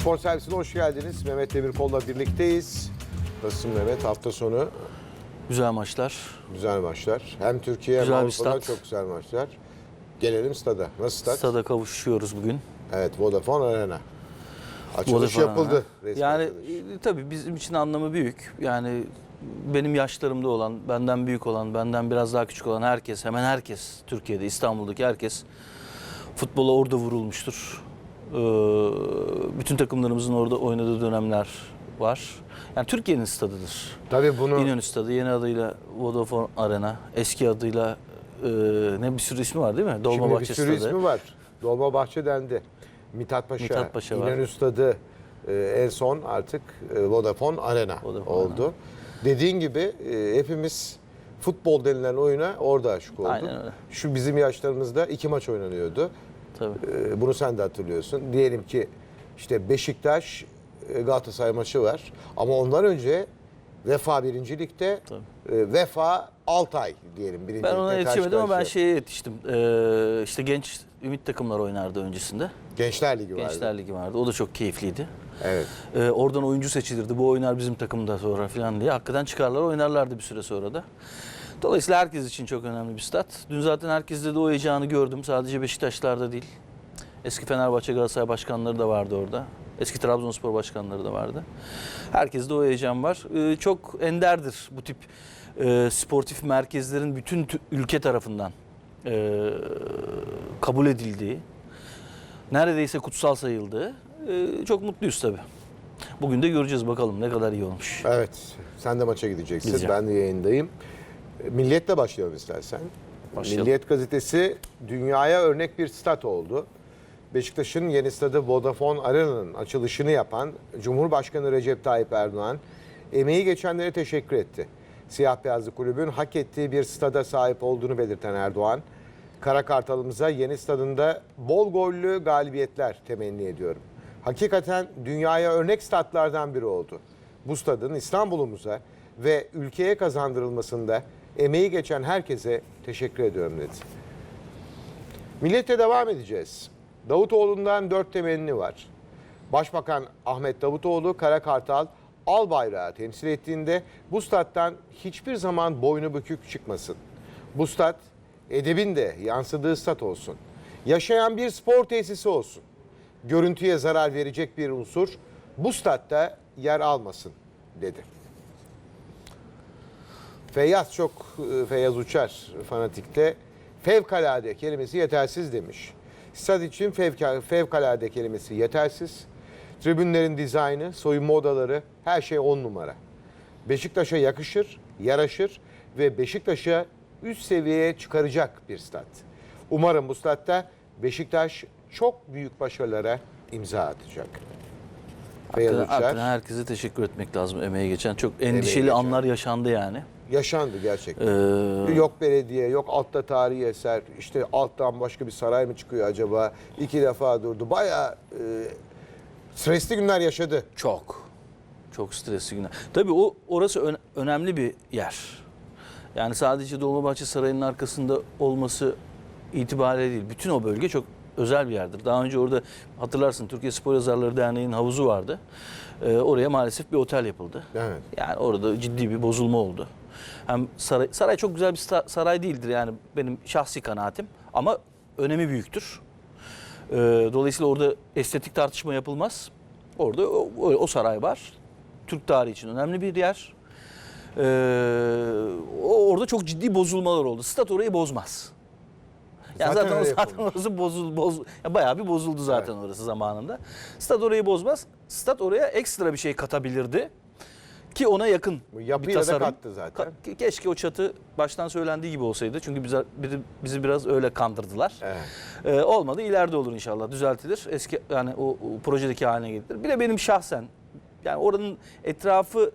Spor servisine hoş geldiniz. Mehmet Demirkol'la birlikteyiz. Nasılsın Mehmet? Hafta sonu Güzel maçlar. güzel maçlar. Hem Türkiye hem Güzel bir Avrupa'dan stat. çok güzel maçlar. Gelelim stada. Nasıl stat? Stada kavuşuyoruz bugün. Evet Vodafone Arena. Açılış Vodafone yapıldı. Resmi Yani açılış. e, tabii bizim için anlamı büyük. Yani benim yaşlarımda olan, benden büyük olan, benden biraz daha küçük olan herkes, hemen herkes Türkiye'de, İstanbul'daki herkes futbola orada vurulmuştur. Ee, bütün takımlarımızın orada oynadığı dönemler var. Yani Türkiye'nin stadıdır. Tabii bunu İnönü Stadı yeni adıyla Vodafone Arena, eski adıyla e, ne bir sürü ismi var değil mi? şimdi Dolmabahçe bir sürü Stadı. ismi var. Dolmabahçe dendi. Mithat Paşa, Mithat Paşa var. İnönü Stadı e, en son artık e, Vodafone Arena Vodafone oldu. Dediğin gibi e, hepimiz futbol denilen oyuna orada aşık olduk. Aynen öyle. Şu bizim yaşlarımızda iki maç oynanıyordu. Tabii. Ee, Bunu sen de hatırlıyorsun. Diyelim ki işte Beşiktaş e, Galatasaray maçı var. Ama ondan önce Vefa birincilikte e, Vefa Altay diyelim birincilikte. Ben ona yetişemedim ama ben şeye yetiştim. Ee, işte genç ümit takımlar oynardı öncesinde. Gençler Ligi vardı. Gençler Ligi vardı. O da çok keyifliydi. Evet. Ee, oradan oyuncu seçilirdi. Bu oynar bizim takımda sonra falan diye. Hakikaten çıkarlar oynarlardı bir süre sonra da. Dolayısıyla herkes için çok önemli bir stat. Dün zaten herkeste de o heyecanı gördüm. Sadece Beşiktaşlarda değil. Eski Fenerbahçe Galatasaray başkanları da vardı orada. Eski Trabzonspor başkanları da vardı. Herkeste o heyecan var. Ee, çok enderdir bu tip e, sportif merkezlerin bütün tü- ülke tarafından e, kabul edildiği, neredeyse kutsal sayıldığı. e, çok mutluyuz tabii. Bugün de göreceğiz bakalım ne kadar iyi olmuş. Evet. Sen de maça gideceksin. Gideceğim. Ben de yayındayım. Milliyet'le başlayalım istersen. Başlayalım. Milliyet gazetesi dünyaya örnek bir stat oldu. Beşiktaş'ın yeni stadı Vodafone Arena'nın açılışını yapan Cumhurbaşkanı Recep Tayyip Erdoğan emeği geçenlere teşekkür etti. Siyah beyazlı kulübün hak ettiği bir stada sahip olduğunu belirten Erdoğan, Kara Kartalımıza yeni stadında bol gollü galibiyetler temenni ediyorum. Hakikaten dünyaya örnek statlardan biri oldu. Bu stadın İstanbul'umuza ve ülkeye kazandırılmasında emeği geçen herkese teşekkür ediyorum dedi. Millete devam edeceğiz. Davutoğlu'ndan dört temenni var. Başbakan Ahmet Davutoğlu Kara Kartal al bayrağı temsil ettiğinde bu stat'tan hiçbir zaman boynu bükük çıkmasın. Bu stat edebin de yansıdığı stat olsun. Yaşayan bir spor tesisi olsun. Görüntüye zarar verecek bir unsur bu statta yer almasın dedi. Feyyaz çok Feyyaz Uçar fanatikte fevkalade kelimesi yetersiz demiş. Stad için fevka- fevkalade kelimesi yetersiz. Tribünlerin dizaynı, soyunma odaları her şey on numara. Beşiktaş'a yakışır, yaraşır ve Beşiktaş'a üst seviyeye çıkaracak bir stat. Umarım bu statta Beşiktaş çok büyük başarılara imza atacak. Hakikaten, herkese teşekkür etmek lazım emeği geçen. Çok endişeli geçen. anlar yaşandı yani. yaşandı gerçekten. Ee, Yok belediye, yok altta tarihi eser. İşte alttan başka bir saray mı çıkıyor acaba? İki defa durdu. Bayağı e, stresli günler yaşadı. Çok. Çok stresli günler. Tabii o orası ön- önemli bir yer. Yani sadece Dolmabahçe Sarayı'nın arkasında olması itibariyle değil. Bütün o bölge çok özel bir yerdir. Daha önce orada hatırlarsın Türkiye Spor Yazarları Derneği'nin havuzu vardı. Ee, oraya maalesef bir otel yapıldı. Evet. Yani orada ciddi bir bozulma oldu. Hem saray, saray çok güzel bir saray değildir yani benim şahsi kanaatim ama önemi büyüktür. Ee, dolayısıyla orada estetik tartışma yapılmaz. Orada o- o saray var. Türk tarihi için önemli bir yer. Ee, orada çok ciddi bozulmalar oldu. Stat orayı bozmaz. Yani Zaten zaten, zaten orası bozul, boz, ya bayağı bir bozuldu zaten orası zamanında. Stat orayı bozmaz. Stat oraya ekstra bir şey katabilirdi. Ki ona yakın bir yapıyla da tasarım. kattı zaten. Ka- keşke o çatı baştan söylendiği gibi olsaydı. Çünkü bizi, bizi biraz öyle kandırdılar. Evet. Ee, olmadı ileride olur inşallah düzeltilir. Eski yani o, o projedeki haline gelir. Bir de benim şahsen yani oranın etrafı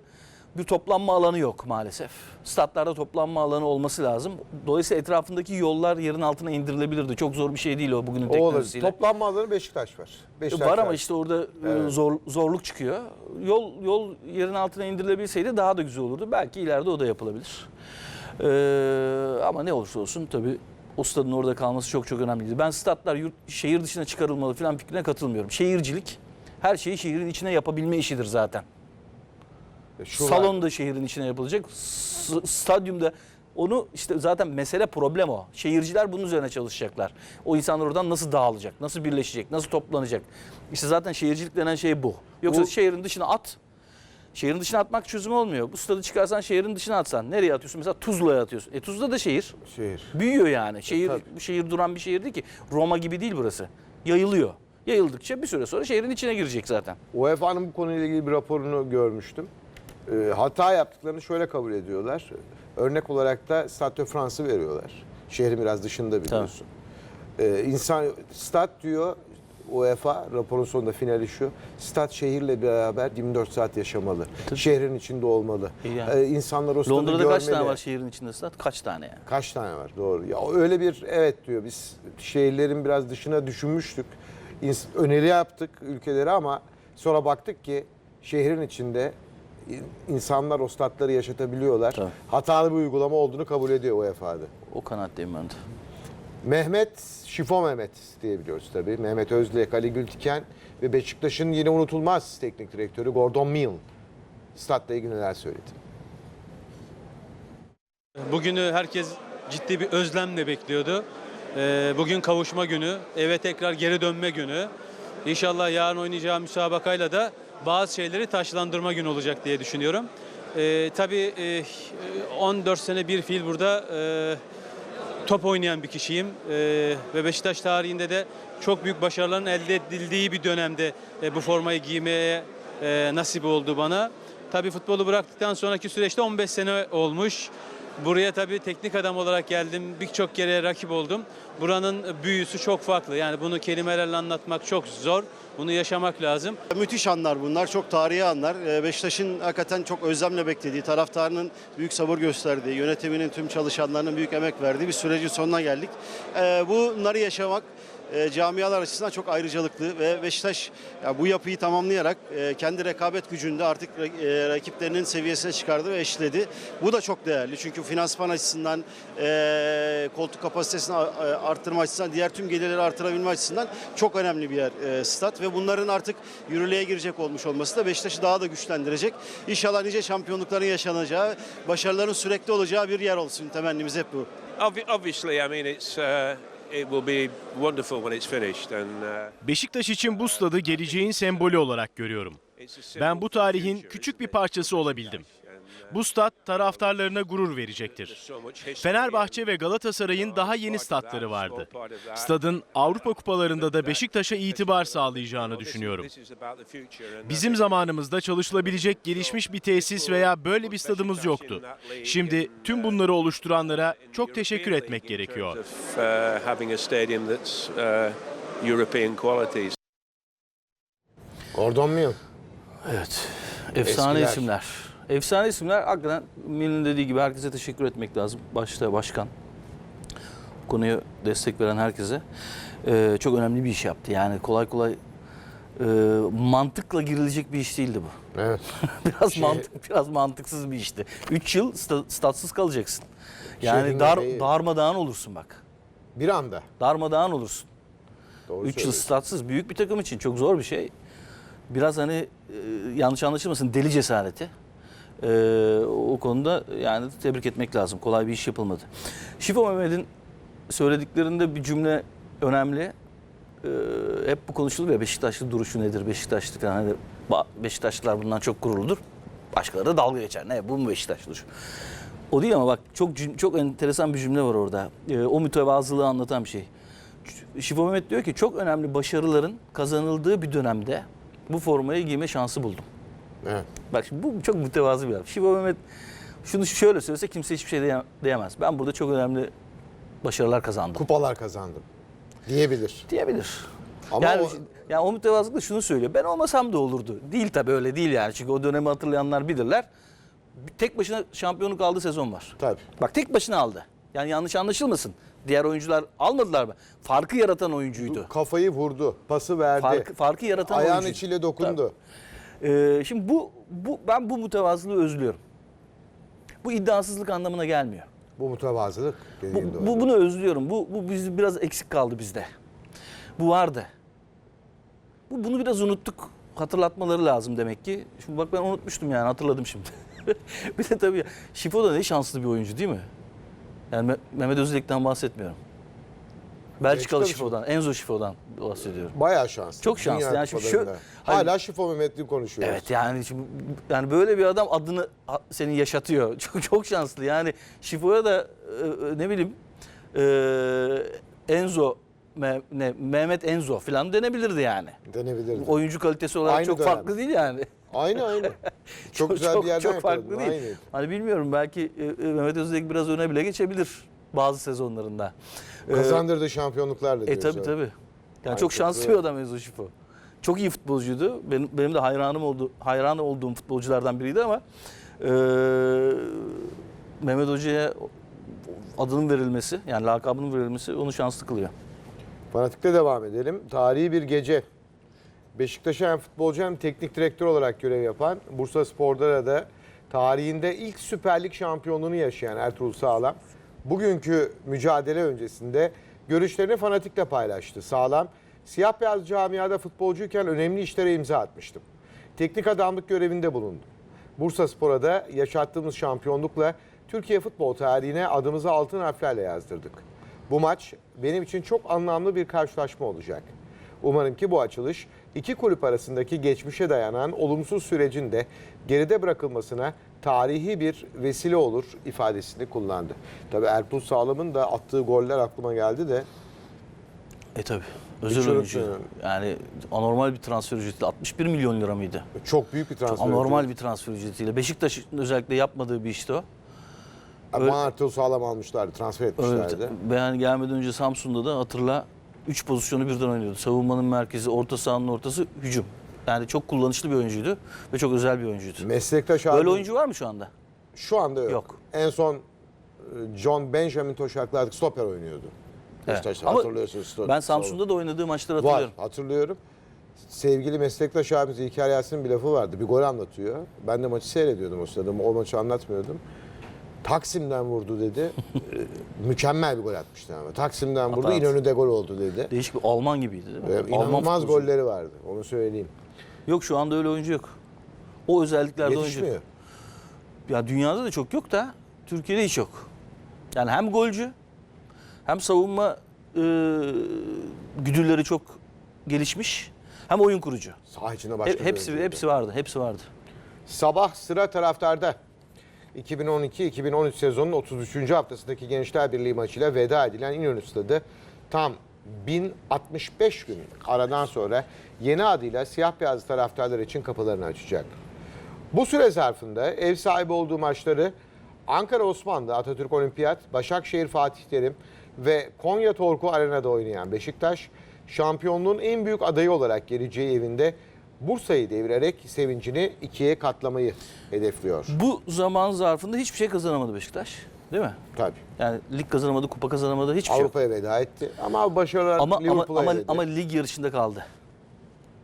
bir toplanma alanı yok maalesef. Statlarda toplanma alanı olması lazım. Dolayısıyla etrafındaki yollar yerin altına indirilebilirdi. Çok zor bir şey değil o bugünün O olur. teknolojisiyle. Toplanma alanı Beşiktaş var. Beşiktaş Var ama işte orada e, Evet. zor, zorluk çıkıyor. Yol yol yerin altına indirilebilseydi daha da güzel olurdu. Belki ileride o da yapılabilir. Ee, ama ne olursa olsun tabii o stadın orada kalması çok çok önemliydi. Ben statlar yurt, şehir dışına çıkarılmalı falan fikrine katılmıyorum. Şehircilik her şeyi şehrin içine yapabilme işidir zaten. Şu var. Salon da şehrin içine yapılacak. S- stadyumda onu işte zaten mesele problem o. Şehirciler bunun üzerine çalışacaklar. O insanlar oradan nasıl dağılacak, nasıl birleşecek, nasıl toplanacak. İşte zaten şehircilik denen şey bu. Yoksa Bu- şehrin dışına at. Şehrin dışına atmak çözüm olmuyor. Bu stadı çıkarsan şehrin dışına atsan. Nereye atıyorsun? Mesela Tuzla'ya atıyorsun. E Tuzla da şehir. Şehir. Büyüyor yani. Şehir tabii. bu şehir duran bir şehir değil ki. Roma gibi değil burası. Yayılıyor. Yayıldıkça bir süre sonra şehrin içine girecek zaten. UEFA'nın bu konuyla ilgili bir raporunu görmüştüm. Ee, hata yaptıklarını şöyle kabul ediyorlar. Örnek olarak da Stade de France'ı veriyorlar. Şehrin biraz dışında biliyorsun. Ee, insan stat diyor UEFA raporun sonunda finali şu. Stat şehirle beraber 24 saat yaşamalı. Şehrin içinde olmalı. İyi yani. Ee, insanlar o stadı Londra'da görmeli. kaç tane var şehrin içinde stat? Kaç tane yani? Kaç tane var doğru. Ya öyle bir evet diyor biz şehirlerin biraz dışına düşünmüştük. İns- Öneri yaptık ülkelere ama sonra baktık ki şehrin içinde in- insanlar o statları yaşatabiliyorlar. Tabii. Hatalı bir uygulama olduğunu kabul ediyor UEFA'da. O kanaatteyim ben de. Mehmet, Şifo Mehmet diyebiliyoruz tabii. Mehmet Özlek, Ali Gültiken ve Beşiktaş'ın yine unutulmaz teknik direktörü Gordon Milne. Statla ilgili neler söyledi? Bugünü herkes ciddi bir özlemle bekliyordu. Ee, Bugün kavuşma günü, eve tekrar geri dönme günü. İnşallah yarın oynayacağı müsabakayla da bazı şeyleri taşlandırma günü olacak diye düşünüyorum. Ee, tabii e, 14 sene bir fiil burada e, top oynayan bir kişiyim. Ee, ve Beşiktaş tarihinde de çok büyük başarıların elde edildiği bir dönemde e, bu formayı giymeye e, nasip oldu bana. Tabii futbolu bıraktıktan sonraki süreçte 15 sene olmuş. Buraya tabii teknik adam olarak geldim. Birçok kere rakip oldum. Buranın büyüsü çok farklı. Yani bunu kelimelerle anlatmak çok zor. Bunu yaşamak lazım. Müthiş anlar bunlar, çok tarihi anlar. Ee, Beşiktaş'ın hakikaten çok özlemle beklediği, taraftarının büyük sabır gösterdiği, yönetiminin tüm çalışanlarının büyük emek verdiği bir sürecin sonuna geldik. Ee, Bunları yaşamak e, camialar açısından çok ayrıcalıklı ve Beşiktaş ya bu yapıyı tamamlayarak e, kendi rekabet gücünde artık e, rakiplerinin seviyesine çıkardı ve eşledi. Bu da çok değerli çünkü finansman açısından, e, koltuk kapasitesini a- arttırma açısından, diğer tüm gelirleri artırabilme açısından çok önemli bir yer e, stat ve bunların artık yürürlüğe girecek olmuş olması da Beşiktaş'ı daha da güçlendirecek. İnşallah nice şampiyonlukların yaşanacağı, başarıların sürekli olacağı bir yer olsun temennimiz hep bu. Obvi- Obviously, I mean, it's uh, it will be wonderful when it's finished, and uh, Beşiktaş için bu stadı geleceğin sembolü olarak görüyorum. Ben bu tarihin küçük bir parçası olabildim. Bu stat taraftarlarına gurur verecektir. Fenerbahçe ve Galatasaray'ın daha yeni statları vardı. Stadın Avrupa kupalarında da Beşiktaş'a itibar sağlayacağını düşünüyorum. Bizim zamanımızda çalışılabilecek gelişmiş bir tesis veya böyle bir stadımız yoktu. Şimdi tüm bunları oluşturanlara çok teşekkür etmek gerekiyor. Gordon Milne. Evet. Efsane Eskiler. isimler. Efsane isimler. Hakikaten Mil'in dediği gibi herkese teşekkür etmek lazım. Başta başkan. Konuya destek veren herkese. Ee, çok önemli bir iş yaptı. Yani kolay kolay e, mantıkla girilecek bir iş değildi bu. Evet. biraz Şey- mantık biraz mantıksız bir işti. 3 yıl sta- statsız kalacaksın. Şehrin Yani dar, göbeği. darmadağın olursun bak. Bir anda. Darmadağın olursun. Doğru 3 yıl statsız büyük bir takım için çok zor bir şey. Biraz hani e, yanlış anlaşılmasın deli cesareti. E, o konuda yani tebrik etmek lazım. Kolay bir iş yapılmadı. Şifo Mehmet'in söylediklerinde bir cümle önemli. E, hep bu konuşulur ya Beşiktaşlı duruşu nedir? Beşiktaşlı. Hani Beşiktaşlılar bundan çok gururludur. Başkaları da dalga geçer. Ne bu mu Beşiktaş duruşu? O değil ama bak çok çok enteresan bir cümle var orada. E, o mütevazılığı anlatan bir şey. Şifo Mehmet diyor ki çok önemli başarıların kazanıldığı bir dönemde bu formayı giyme şansı buldum. Evet. Bak şimdi bu çok mütevazı bir laf. Şifo Mehmet şunu şöyle söylese kimse hiçbir şey diye- diyemez. Ben burada çok önemli başarılar kazandım Kupalar kazandım. Diyebilir. diyebilir. Ama yani, o- yani o mütevazılıkla şunu söylüyor. Ben olmasam da olurdu. Değil tabii öyle değil yani. Çünkü o dönemi hatırlayanlar bilirler. tek başına şampiyonluk aldığı sezon var. Tabii. Bak tek başına aldı. Yani yanlış anlaşılmasın. Diğer oyuncular almadılar mı? Farkı yaratan oyuncuydu. Kafayı vurdu, pası verdi. Farkı, farkı yaratan Ayağın oyuncuydu. içiyle dokundu. Ee, şimdi bu, bu ben bu mütevazılığı özlüyorum. Bu iddiasızlık anlamına gelmiyor. Bu mutavazılık Bu, doğru. bu- bunu özlüyorum. Bu, bu biz biraz eksik kaldı bizde. Bu vardı. Bu, bunu biraz unuttuk. Hatırlatmaları lazım demek ki. Şimdi bak ben unutmuştum yani hatırladım şimdi. bir de tabii Şifo da ne şanslı bir oyuncu değil mi? Yani Me- Mehmet Özdilek'ten bahsetmiyorum. Belçikalı Şifo'dan, Enzo Şifo'dan bahsediyorum. Bayağı şanslı. Çok şanslı. Dünya Yani şimdi şu- kupalarında. Hani- Hala şifo Mehmetli konuşuyoruz. Evet yani şimdi yani böyle bir adam adını seni yaşatıyor. Çok çok şanslı. Yani Şifo'ya da e, e, ne bileyim e, Enzo Me- ne, Mehmet Enzo falan denebilirdi yani. Denebilirdi. Oyuncu kalitesi olarak Aynı çok dönem. farklı değil yani. Aynı aynı. Çok, güzel bir yerden çok yakaladın. farklı değil. Aynıydı. Hani bilmiyorum belki e, e, Mehmet Özdilek biraz öne bile geçebilir bazı sezonlarında. E, Kazandırdı şampiyonluklarla e tabi tabi. Yani çok şanslı bir adam Enzo Şifo. Çok iyi futbolcuydu. Benim, benim de hayranım oldu, hayran olduğum futbolculardan biriydi ama e, Mehmet Hoca'ya adının verilmesi, yani lakabının verilmesi onu şanslı kılıyor. Fanatik'te devam edelim. Tarihi bir gece. Beşiktaş'a hem futbolcu hem teknik direktör olarak görev yapan Bursa Spor'da da tarihinde ilk Süper Lig şampiyonluğunu yaşayan Ertuğrul Sağlam bugünkü mücadele öncesinde görüşlerini Fanatik'le paylaştı. Sağlam, siyah beyaz camiada futbolcuyken önemli işlere imza atmıştım. Teknik adamlık görevinde bulundum. Bursa Spor'a da yaşattığımız şampiyonlukla Türkiye futbol tarihine adımızı altın harflerle yazdırdık. Bu maç benim için çok anlamlı bir karşılaşma olacak. Umarım ki bu açılış iki kulüp arasındaki geçmişe dayanan olumsuz sürecin de geride bırakılmasına tarihi bir vesile olur ifadesini kullandı. Tabii Ertuğrul Sağlam'ın da attığı goller aklıma geldi de E tabi. Özel oyuncu. Yani anormal bir transfer ücreti. 61 milyon lira mıydı? çok büyük bir transfer. Anormal bir transfer ücretiyle. Beşiktaş'ın özellikle yapmadığı bir işti o. Ama Ertuğrul Sağlam almışlardı, transfer etmişlerdi. Evet. Ben gelmeden önce Samsun'da da hatırla 3 pozisyonu birden oynuyordu. Savunmanın merkezi, orta sahanın ortası, hücum. Yani çok kullanışlı bir oyuncuydu ve çok özel bir oyuncuydu. Meslektaş abi Böyle oyuncu var mı şu anda? şu anda yok. Yok. En son e, John Benjamin Toşaklar'daki stoper oynuyordu. Evet. Ama hatırlıyorsunuz. sto- Ben Samsun'da da oynadığı maçları Var, hatırlıyorum. hatırlıyorum. Sevgili meslektaş abimiz İlker Yasin'in bir lafı vardı. Bir gol anlatıyor. Ben de maçı seyrediyordum o sırada. O maçı anlatmıyordum. Taksim'den vurdu dedi. Ee, Mükemmel bir gol atmıştı ama. Taksim'den vurdu, At, at. İnönü'de gol oldu dedi. Değişik bir Alman gibiydi değil mi? Ee, Alman İnanılmaz futbolcu. golleri vardı. Onu söyleyeyim. Yok şu anda öyle oyuncu yok. O özelliklerde oyuncu Yetişmiyor. Ya dünyada da çok yok da Türkiye'de hiç yok. Yani hem golcü hem savunma e, güdülleri çok gelişmiş hem oyun kurucu. Sağ içinde He- başka bir hepsi oyuncuydu. hepsi vardı. Hepsi vardı. Sabah sıra taraftarda. 2012-2013 sezonun 33. haftasındaki Gençler Birliği maçıyla veda edilen İnönü Stadı tam 1065 gün aradan sonra yeni adıyla siyah beyaz taraftarlar için kapılarını açacak. Bu süre zarfında ev sahibi olduğu maçları Ankara Osmanlı Atatürk Olimpiyat, Başakşehir Fatih Terim ve Konya Torku Arena'da oynayan Beşiktaş, şampiyonluğun en büyük adayı olarak geleceği evinde Bursa'yı devirerek sevincini ikiye katlamayı hedefliyor. Bu zaman zarfında hiçbir şey kazanamadı Beşiktaş. Değil mi? Tabii. Yani lig kazanamadı, kupa kazanamadı, hiçbir şey yok. Avrupa'ya veda etti ama başarılar Ama ama Liverpool'a ama, eledi. ama lig yarışında kaldı.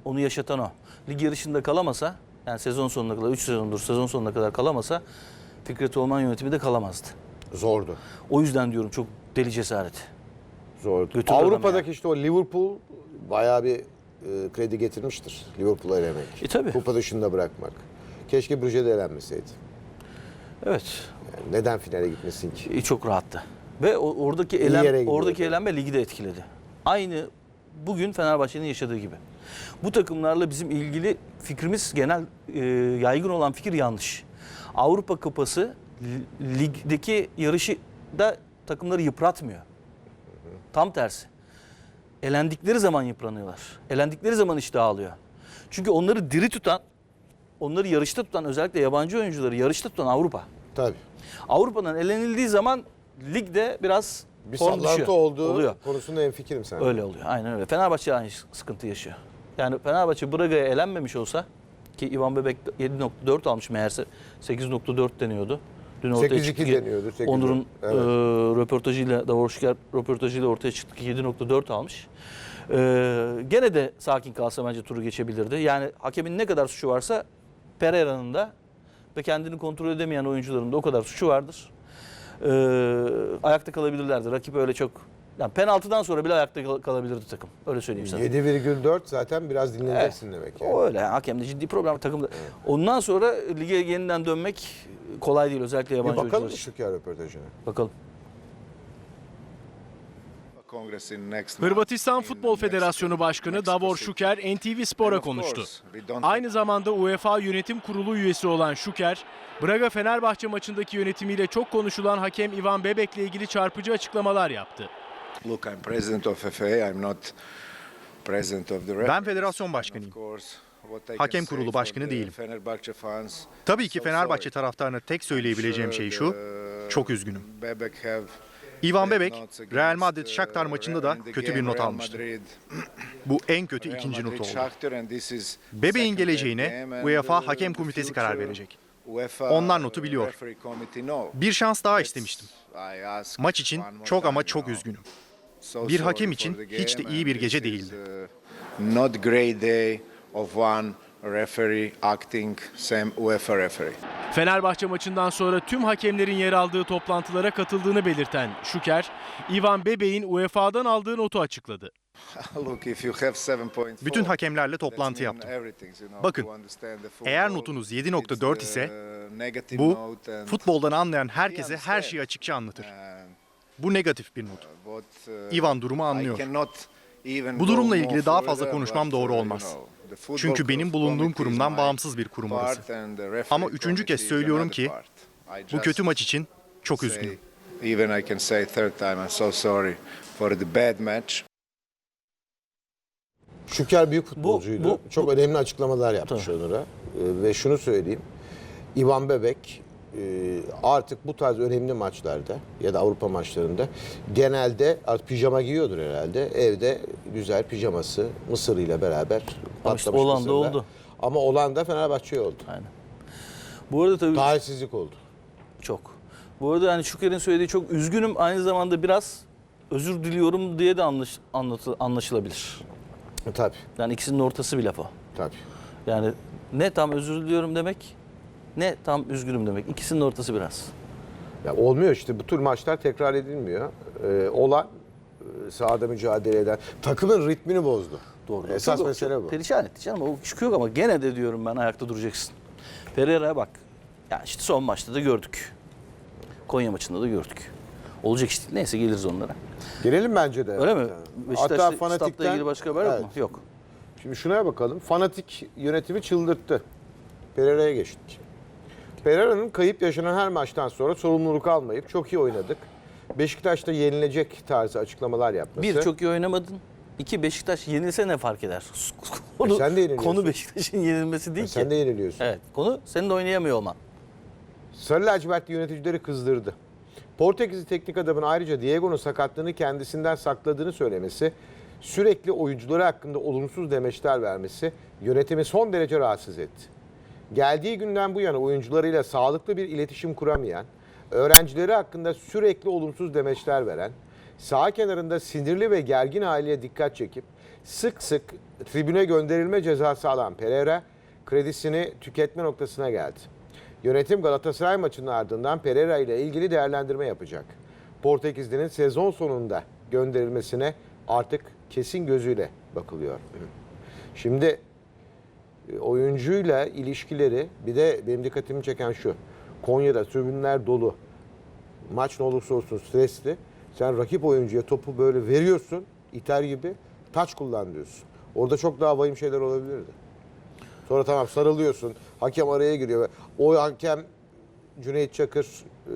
Onu yaşatan o. Lig yarışında kalamasa, yani sezon sonuna kadar 3 sezondur sezon sonuna kadar kalamasa Fikret Orman yönetimi de kalamazdı. zordu. O yüzden diyorum çok deli cesaret. Zordu. Götürdü Avrupa'daki işte o Liverpool bayağı bir e, kredi getirmiştir. Liverpool'a elemek. E tabii. Kupa dışında bırakmak. Keşke Brüj'de elenmeseydi. Evet. Yani neden finale gitmesin ki? e, çok rahattı. Ve o- oradaki elem, oradaki elenme ligi de etkiledi. Aynı bugün Fenerbahçe'nin yaşadığı gibi. Bu takımlarla bizim ilgili fikrimiz genel e, yaygın olan fikir yanlış. Avrupa Kupası li- ligdeki yarışı da takımları yıpratmıyor. Tam tersi. Elendikleri zaman yıpranıyorlar. Elendikleri zaman işte ağlıyor. Çünkü onları diri tutan, onları yarışta tutan özellikle yabancı oyuncuları yarışta tutan Avrupa. Tabii. Avrupa'dan elenildiği zaman ligde biraz Bir form düşüyor. olduğu Oluyor. konusunda hemfikirim sen. Öyle oluyor. Aynen öyle. Fenerbahçe aynı sıkıntı yaşıyor. Yani Fenerbahçe Braga'ya elenmemiş olsa Ki Ivan Bebek 7.4 almış meğerse 8.4 deniyordu. Dün ortaya 8-2 çıktı ki deniyordu, 8-4. Onur'un Evet. e, röportajıyla, Davor Şüker röportajıyla ortaya çıktı ki 7.4 almış. E, gene de sakin kalsa bence turu geçebilirdi. Yani hakemin ne kadar suçu varsa Pereira'nın da ve kendini kontrol edemeyen oyuncuların da o kadar suçu vardır. E, ayakta kalabilirlerdi. Rakip öyle çok... Yani penaltıdan sonra bile ayakta kal- kalabilirdi takım. Öyle söyleyeyim sana. 7,4 zaten biraz dinleneceksin demek yani. O öyle. Yani hakemde ciddi problem takımda. Ondan sonra lige yeniden dönmek kolay değil özellikle yabancı bakalım oyuncular için. Şüker röportajına? Bakalım. Hırvatistan Futbol Federasyonu Başkanı Davor Şuker NTV Spor'a konuştu. Aynı zamanda UEFA Yönetim Kurulu üyesi olan Şuker, Braga Fenerbahçe maçındaki yönetimiyle çok konuşulan hakem Ivan Bebek'le ilgili çarpıcı açıklamalar yaptı. Look, I'm president of FA. I'm not president of the Ben federasyon başkanıyım. Hakem kurulu başkanı değilim. Tabii ki Fenerbahçe taraftarına tek söyleyebileceğim şey şu, çok üzgünüm. Ivan Bebek, Real Madrid Shakhtar maçında da kötü bir not almıştı. Bu en kötü ikinci notu oldu. Bebek'in geleceğine UEFA Hakem Komitesi karar verecek. Onlar notu biliyor. Bir şans daha istemiştim. Maç için çok ama çok üzgünüm. Bir hakem için hiç de iyi bir gece değildi. Not great day of one referee acting same UEFA referee. Fenerbahçe maçından sonra tüm hakemlerin yer aldığı toplantılara katıldığını belirten Şuker, Ivan Bebek'in UEFA'dan aldığı notu açıkladı. Look, if you have 7.4, Bütün hakemlerle toplantı yaptım. Bakın, eğer notunuz it's 7.4 the ise Bu futboldan anlayan herkese her şeyi açıkça anlatır. Bu negatif bir not. what, uh, Ivan durumu anlıyor. Bu durumla ilgili daha fazla konuşmam doğru uh, olmaz. Çünkü benim bulunduğum kurumdan bağımsız bir kurum orası. Ama üçüncü kez söylüyorum ki Bu kötü maç için çok üzgünüm. Even I can say third time I'm so sorry for the bad match. Şüker büyük futbolcuydu. bu- Çok önemli açıklamalar yapmış Tabii. Onur'a. Ee, ve şunu söyleyeyim. Ivan Bebek artık bu tarz önemli maçlarda ya da Avrupa maçlarında genelde artık pijama giyiyordur herhalde. Evde güzel pijaması Mısır ile beraber patlamış işte olan da Mısır'da. oldu. Ama olan da Fenerbahçe oldu. Aynen. Bu arada tabii Talihsizlik oldu. çok. Bu arada hani Şüker'in söylediği çok üzgünüm aynı zamanda biraz özür diliyorum diye de anlaş, anlatı, anlaşılabilir. E, tabii, Yani ikisinin ortası bir laf o. tabii. Yani ne tam özür diliyorum demek ne tam üzgünüm demek. İkisinin ortası biraz. Ya olmuyor işte bu tür maçlar tekrar edilmiyor. Ee, olan e, sahada mücadele eden takımın ritmini bozdu. Doğru. Esas Çok- mesele bu. Perişan etti canım. O çıkıyor ama gene de diyorum ben ayakta duracaksın. Pereira'ya bak. Ya işte son maçta da gördük. Konya maçında da gördük. Olacak işte. Neyse geliriz onlara. Gelelim bence de. Öyle mi? Hatta Beşiktaş'ta statla fanatikten ilgili başka haber yok Evet. mu? Yok. Şimdi şuna bakalım. Fanatik yönetimi çıldırttı. Pereira'ya geçtik. Pereira'nın kayıp yaşanan her maçtan sonra sorumluluk almayıp çok iyi oynadık. Beşiktaş'ta yenilecek tarzı açıklamalar yapması. Bir çok iyi oynamadın. İki Beşiktaş yenilse ne fark eder? Konu, E sen de yeniliyorsun. konu Beşiktaş'ın yenilmesi değil E ki. sen de yeniliyorsun. Evet. Konu senin de oynayamıyor olman. Sarı lacivertli yöneticileri kızdırdı. Portekizli teknik adamın ayrıca Diego'nun sakatlığını kendisinden sakladığını söylemesi, sürekli oyuncuları hakkında olumsuz demeçler vermesi yönetimi son derece rahatsız etti. Geldiği günden bu yana oyuncularıyla sağlıklı bir iletişim kuramayan, öğrencileri hakkında sürekli olumsuz demeçler veren, saha kenarında sinirli ve gergin aileye dikkat çekip sık sık tribüne gönderilme cezası alan Pereira kredisini tüketme noktasına geldi. Yönetim Galatasaray maçının ardından Pereira ile ilgili değerlendirme yapacak. Portekizli'nin sezon sonunda gönderilmesine artık kesin gözüyle bakılıyor. Şimdi oyuncuyla ilişkileri bir de benim dikkatimi çeken şu. Konya'da tribünler dolu. Maç ne olursa olsun stresli. Sen rakip oyuncuya topu böyle veriyorsun iter gibi taç kullan diyorsun. Orada çok daha vahim şeyler olabilirdi. Sonra tamam sarılıyorsun. Hakem araya giriyor. O hakem Cüneyt Çakır e,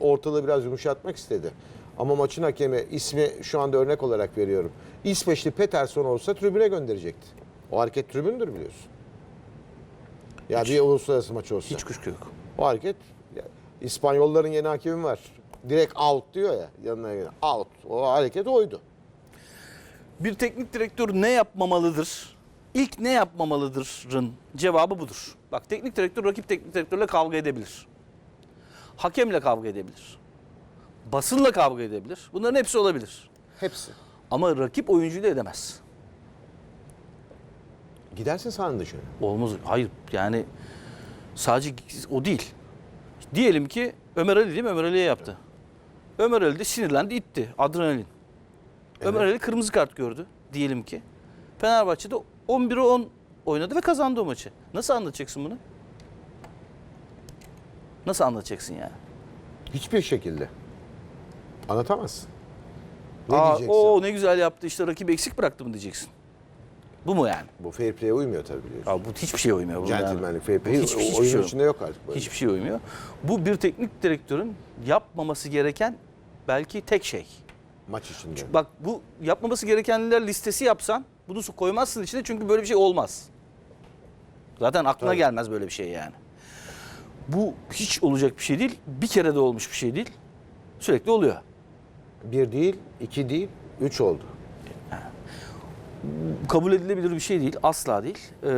ortalığı biraz yumuşatmak istedi. Ama maçın hakemi ismi şu anda örnek olarak veriyorum. İsveçli Peterson olsa tribüne gönderecekti. O hareket tribündür biliyorsun. Ya bir uluslararası maç olsa. Hiç kuşku yok. O hareket ya, İspanyolların yeni hakemi var. Direkt out diyor ya yanına gelen. Out. O hareket oydu. Bir teknik direktör ne yapmamalıdır? ilk ne yapmamalıdırın cevabı budur. Bak teknik direktör rakip teknik direktörle kavga edebilir. Hakemle kavga edebilir. Basınla kavga edebilir. Bunların hepsi olabilir. Hepsi. Ama rakip oyuncuyla edemez. Gidersin sahanın dışına. Olmaz. Hayır yani sadece o değil. Diyelim ki Ömer Ali değil mi? Ömer Ali'ye yaptı. Ömer Ali de sinirlendi itti. Adrenalin. Ömer Ali kırmızı kart gördü diyelim ki. Fenerbahçe'de 11'e 10 oynadı ve kazandı o maçı. Nasıl anlatacaksın bunu? Nasıl anlatacaksın yani? Hiçbir şekilde. Anlatamazsın. Ne Aa, diyeceksin? o ne güzel yaptı işte rakip eksik bıraktı mı diyeceksin. Bu mu yani? Bu fair play'e uymuyor tabii biliyorsun. Aa, bu hiçbir şey uymuyor. Gentlemanlik, fair play Hiçbir- hiçbir oyunun şey içinde yok artık. Böyle. Hiçbir şey uymuyor. Bu bir teknik direktörün yapmaması gereken belki tek şey. Maç içinde. Bak bu yapmaması gerekenler listesi yapsan bunu koymazsın içine çünkü böyle bir şey olmaz. Zaten aklına Tabii. gelmez böyle bir şey yani. Bu hiç olacak bir şey değil. Bir kere de olmuş bir şey değil. Sürekli oluyor. Bir değil, iki değil, üç oldu. Kabul edilebilir bir şey değil. Asla değil. Ee,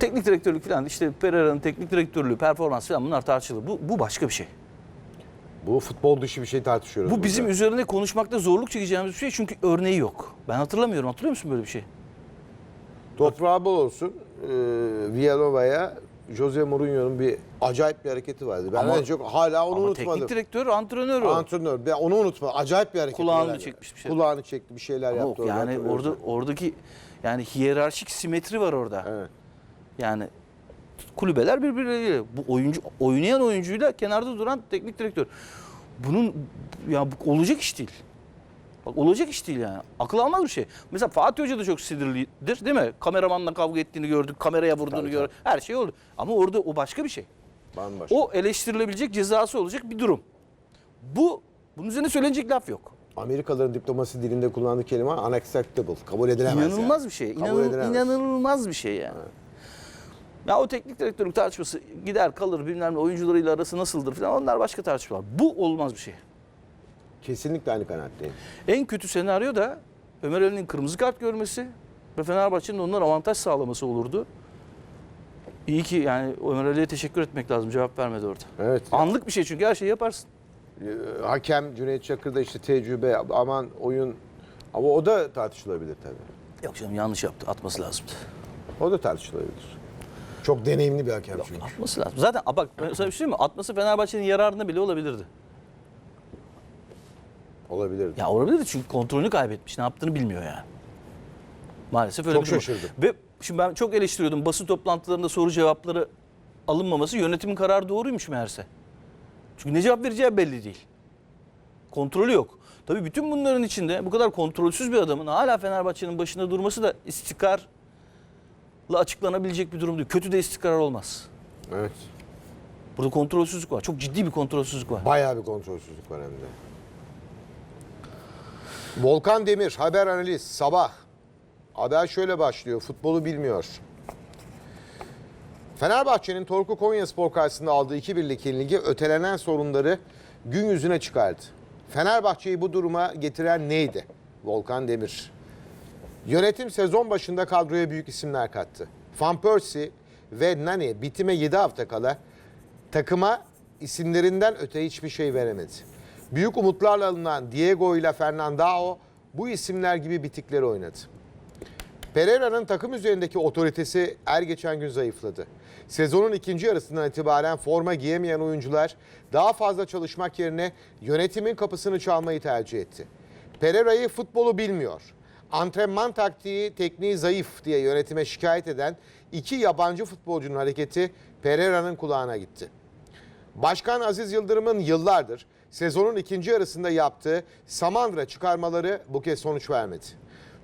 teknik direktörlük falan işte Pereira'nın teknik direktörlüğü, performans falan bunlar tartışılır. Bu, bu başka bir şey. Bu futbol dışı bir şey tartışıyoruz. Bu bizim burada. üzerine konuşmakta zorluk çekeceğimiz bir şey çünkü örneği yok. Ben hatırlamıyorum. Hatırlıyor musun böyle bir şey? Toprağı bol olsun. Ee, Villanova'ya Jose Mourinho'nun bir acayip bir hareketi vardı. Ben Ama- en çok hala onu Ama unutmadım. teknik direktör, antrenör o. Antrenör. Ben onu unutmadım. Acayip bir hareket. Kulağını çekmiş bir şey. Kulağını çekti bir şeyler Ama yaptı. orada, yani hatırlıyorum. orada oradaki yani hiyerarşik simetri var orada. Evet. Yani kulübeler birbirleriyle. Bu oyuncu oynayan oyuncuyla kenarda duran teknik direktör. Bunun ya bu olacak iş değil. Bak olacak iş değil yani. Akıl almaz bir şey. Mesela Fatih Hoca da çok sinirlidir değil mi? Kameramanla kavga ettiğini gördük, kameraya vurduğunu gördük. Her şey oldu. Ama orada o başka bir şey. Bambaşka. O eleştirilebilecek cezası olacak bir durum. Bu bunun üzerine söylenecek laf yok. Amerikalıların diplomasi dilinde kullandığı kelime unacceptable. Kabul edilemez. İnanılmaz yani. bir şey. İnanıl- edilemez. inanılmaz bir şey yani. Ya o teknik direktörlük tartışması gider kalır bilmem ne oyuncularıyla arası nasıldır falan onlar başka tartışmalar. Bu olmaz bir şey. Kesinlikle aynı kanaatteyim. En kötü senaryo da Ömer Ali'nin kırmızı kart görmesi ve Fenerbahçe'nin onlara avantaj sağlaması olurdu. İyi ki yani Ömer Ali'ye teşekkür etmek lazım cevap vermedi orada. Evet. Anlık bir şey çünkü her şeyi yaparsın. Ee, Hakem Cüneyt Çakır da işte tecrübe aman oyun ama o da tartışılabilir tabii. Yok canım yanlış yaptı atması lazımdı. O da tartışılabilir. Çok deneyimli bir hakem çünkü. Atması lazım. Zaten bak sana bir şey mi? Atması Fenerbahçe'nin yararına bile olabilirdi. Olabilir. Ya olabilirdi çünkü kontrolünü kaybetmiş. Ne yaptığını bilmiyor yani. Maalesef öyle Çok bir durum. şaşırdım. Ve şimdi ben çok eleştiriyordum. Basın toplantılarında soru cevapları alınmaması yönetimin kararı doğruymuş meğerse. Çünkü ne cevap vereceği belli değil. Kontrolü yok. Tabii bütün bunların içinde bu kadar kontrolsüz bir adamın hala Fenerbahçe'nin başında durması da istikrarla açıklanabilecek bir durum değil. Kötü de istikrar olmaz. Evet. Burada kontrolsüzlük var. Çok ciddi bir kontrolsüzlük var. Bayağı bir kontrolsüzlük var hem de. Volkan Demir, haber analiz, sabah. Haber şöyle başlıyor, futbolu bilmiyor. Fenerbahçe'nin Torku Konyaspor karşısında aldığı 2-1'lik yenilgi ötelenen sorunları gün yüzüne çıkardı. Fenerbahçe'yi bu duruma getiren neydi? Volkan Demir. Yönetim sezon başında kadroya büyük isimler kattı. Van Persie ve Nani bitime 7 hafta kala takıma isimlerinden öte hiçbir şey veremedi. Büyük umutlarla alınan Diego ile Fernandao bu isimler gibi bitikleri oynadı. Pereira'nın takım üzerindeki otoritesi er geçen gün zayıfladı. Sezonun ikinci yarısından itibaren forma giyemeyen oyuncular daha fazla çalışmak yerine yönetimin kapısını çalmayı tercih etti. Pereira'yı futbolu bilmiyor. Antrenman taktiği, tekniği zayıf diye yönetime şikayet eden iki yabancı futbolcunun hareketi Pereira'nın kulağına gitti. Başkan Aziz Yıldırım'ın yıllardır sezonun ikinci yarısında yaptığı Samandıra çıkarmaları bu kez sonuç vermedi.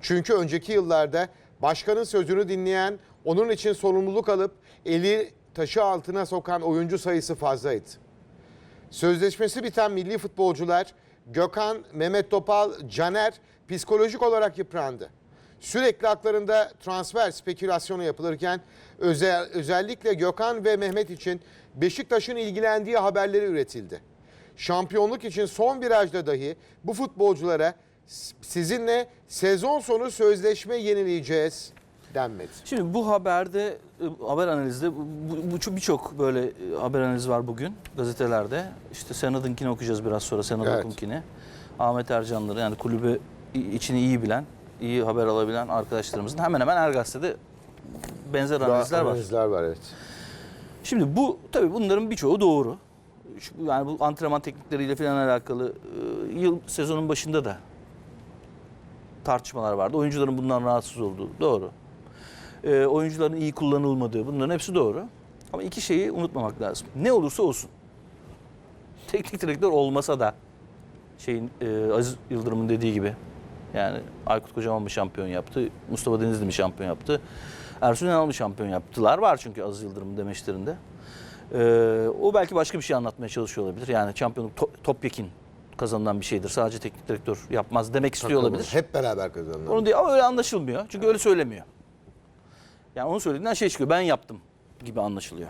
Çünkü önceki yıllarda başkanın sözünü dinleyen, onun için sorumluluk alıp eli taşı altına sokan oyuncu sayısı fazlaydı. Sözleşmesi biten milli futbolcular Gökhan, Mehmet Topal, Caner psikolojik olarak yıprandı. Sürekli haklarında transfer spekülasyonu yapılırken özel, özellikle Gökhan ve Mehmet için Beşiktaş'ın ilgilendiği haberleri üretildi. Şampiyonluk için son virajda dahi bu futbolculara "S- sizinle sezon sonu sözleşme yenileyeceğiz denmedi. Şimdi bu haberde, e, haber analizde birçok böyle e, haber analizi var bugün gazetelerde. İşte Senad'ınkini okuyacağız biraz sonra Senad Evet. Okum'kini. Ahmet Ercanları yani kulübü içini iyi bilen, iyi haber alabilen arkadaşlarımızın hemen hemen her gazetede benzer analizler Daha var. Analizler var evet. Şimdi bu tabii bunların birçoğu doğru. Şu- Yani bu antrenman teknikleriyle falan alakalı e, yıl sezonun başında da tartışmalar vardı. Oyuncuların bundan rahatsız olduğu doğru. E, oyuncuların iyi kullanılmadığı bunların hepsi doğru. Ama iki şeyi unutmamak lazım. Ne olursa olsun. Teknik direktör olmasa da şeyin e, Aziz Yıldırım'ın dediği gibi yani Aykut Kocaman mı şampiyon yaptı, Mustafa Denizli mi şampiyon yaptı, Ersun Yanal mı şampiyon yaptılar var çünkü Aziz Yıldırım'ın demeçlerinde. Ee, o belki başka bir şey anlatmaya çalışıyor olabilir. Yani şampiyonluk to- topyekin kazanılan bir şeydir. Sadece teknik direktör yapmaz demek istiyor Takımı olabilir. Hep beraber kazanırlar. Onu değil ama öyle anlaşılmıyor. Çünkü öyle söylemiyor. Yani onun söylediğinden şey çıkıyor. Ben yaptım gibi anlaşılıyor.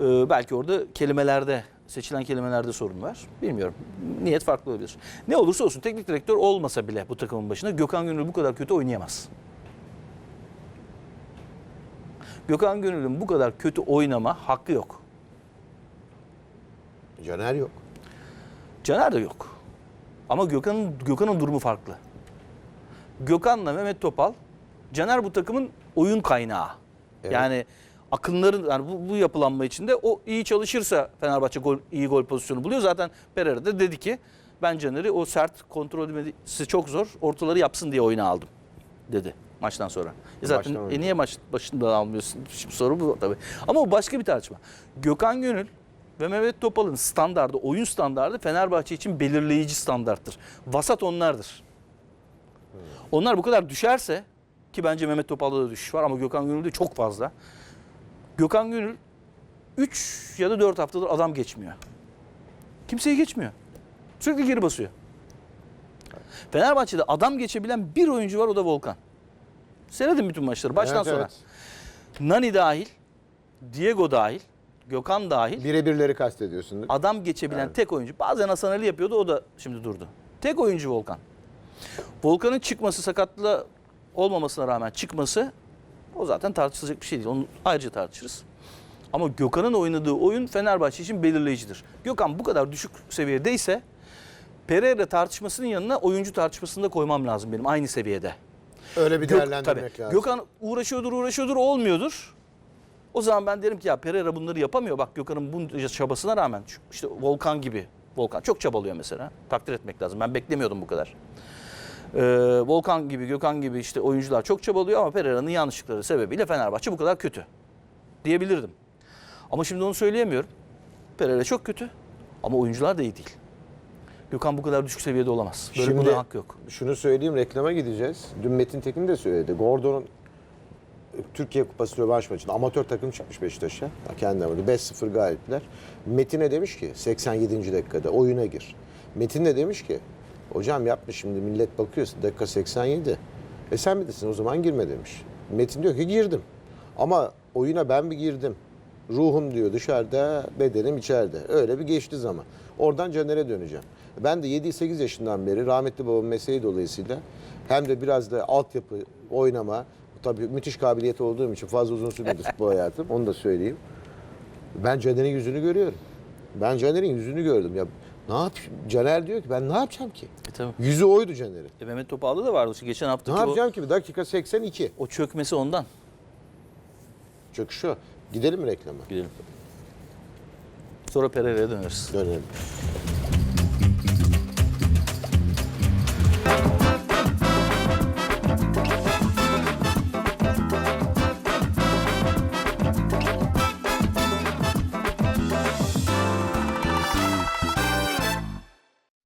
Ee, belki orada kelimelerde, seçilen kelimelerde sorun var. Bilmiyorum. Niyet farklı olabilir. Ne olursa olsun teknik direktör olmasa bile bu takımın başına Gökhan Gönül bu kadar kötü oynayamaz. Gökhan Gönül'ün bu kadar kötü oynama hakkı yok. Caner yok. Caner de yok. Ama Gökhan'ın Gökhan'ın durumu farklı. Gökhan'la Mehmet Topal, Caner bu takımın oyun kaynağı. Evet. Yani akınların yani bu, bu yapılanma içinde o iyi çalışırsa Fenerbahçe gol, iyi gol pozisyonu buluyor. Zaten Pereira da dedi ki ben Caner'i o sert kontrol edilmesi çok zor. Ortaları yapsın diye oyuna aldım dedi maçtan sonra. E zaten e niye maç başında almıyorsun? Şimdi soru bu tabii. Ama o başka bir tartışma. Gökhan Gönül ve Mehmet Topal'ın standardı, oyun standardı Fenerbahçe için belirleyici standarttır. Vasat onlardır. Onlar bu kadar düşerse ki bence Mehmet Topal'da da düşüş var ama Gökhan Gönül'de çok fazla. Gökhan Gönül 3 ya da 4 haftadır adam geçmiyor. Kimseyi geçmiyor. Sürekli geri basıyor. Fenerbahçe'de adam geçebilen bir oyuncu var o da Volkan. Seyredin bütün maçları baştan Evet, sona. evet. Nani dahil, Diego dahil, Gökhan dahil Birebirleri kastediyorsun adam geçebilen Evet. tek oyuncu. Bazen Hasan Ali yapıyordu o da şimdi durdu. Tek oyuncu Volkan. Volkan'ın çıkması sakatlığı olmamasına rağmen çıkması o zaten tartışılacak bir şey değil. Onu ayrıca tartışırız. Ama Gökhan'ın oynadığı oyun Fenerbahçe için belirleyicidir. Gökhan bu kadar düşük seviyedeyse Pereira tartışmasının yanına oyuncu tartışmasını da koymam lazım benim aynı seviyede. Öyle bir Gök- değerlendirmek tabii. lazım. Gökhan uğraşıyordur uğraşıyordur olmuyordur. O zaman ben derim ki ya Pereira bunları yapamıyor. Bak Gökhan'ın bunca çabasına rağmen işte Volkan gibi. Volkan çok çabalıyor mesela. Takdir etmek lazım. Ben beklemiyordum bu kadar. Ee, Volkan gibi, Gökhan gibi işte oyuncular çok çabalıyor ama Pereira'nın yanlışlıkları sebebiyle Fenerbahçe bu kadar kötü diyebilirdim. Ama şimdi onu söyleyemiyorum. Pereira çok kötü ama oyuncular da iyi değil. Gökhan bu kadar düşük seviyede olamaz. Böyle Şimdi- buna hak yok. Şunu söyleyeyim reklama gideceğiz. Dün Metin Tekin de söyledi. Gordon'un Türkiye Kupası rövanş maçında amatör takım çıkmış Beşiktaş'a. Kendi amadı. 5-0 galipler. Metin'e demiş ki 87. dakikada oyuna gir. Metin de demiş ki hocam yapma şimdi millet bakıyor dakika 87. E sen bilirsin o zaman girme demiş. Metin diyor ki girdim. Ama oyuna ben bir girdim. Ruhum diyor dışarıda, bedenim içeride. Öyle bir geçti zaman. Oradan Caner'e döneceğim. Ben de 7-8 yaşından beri rahmetli babamın mesleği dolayısıyla hem de biraz da altyapı, oynama, tabii müthiş kabiliyeti olduğum için fazla uzun sürmedi futbol hayatım. Onu da söyleyeyim. Ben Caner'in yüzünü görüyorum. Ben Caner'in yüzünü gördüm. Ya ne yap? Caner diyor ki ben ne yapacağım ki? E, tabii. Yüzü oydu Caner'in. E, Mehmet Topal'da da vardı. Geçen Ne haftaki o, yapacağım ki? Dakika 82. o çökmesi ondan. Çöküş o. Gidelim mi reklama? Gidelim. Sonra Pereira'ya döneriz. Dönelim.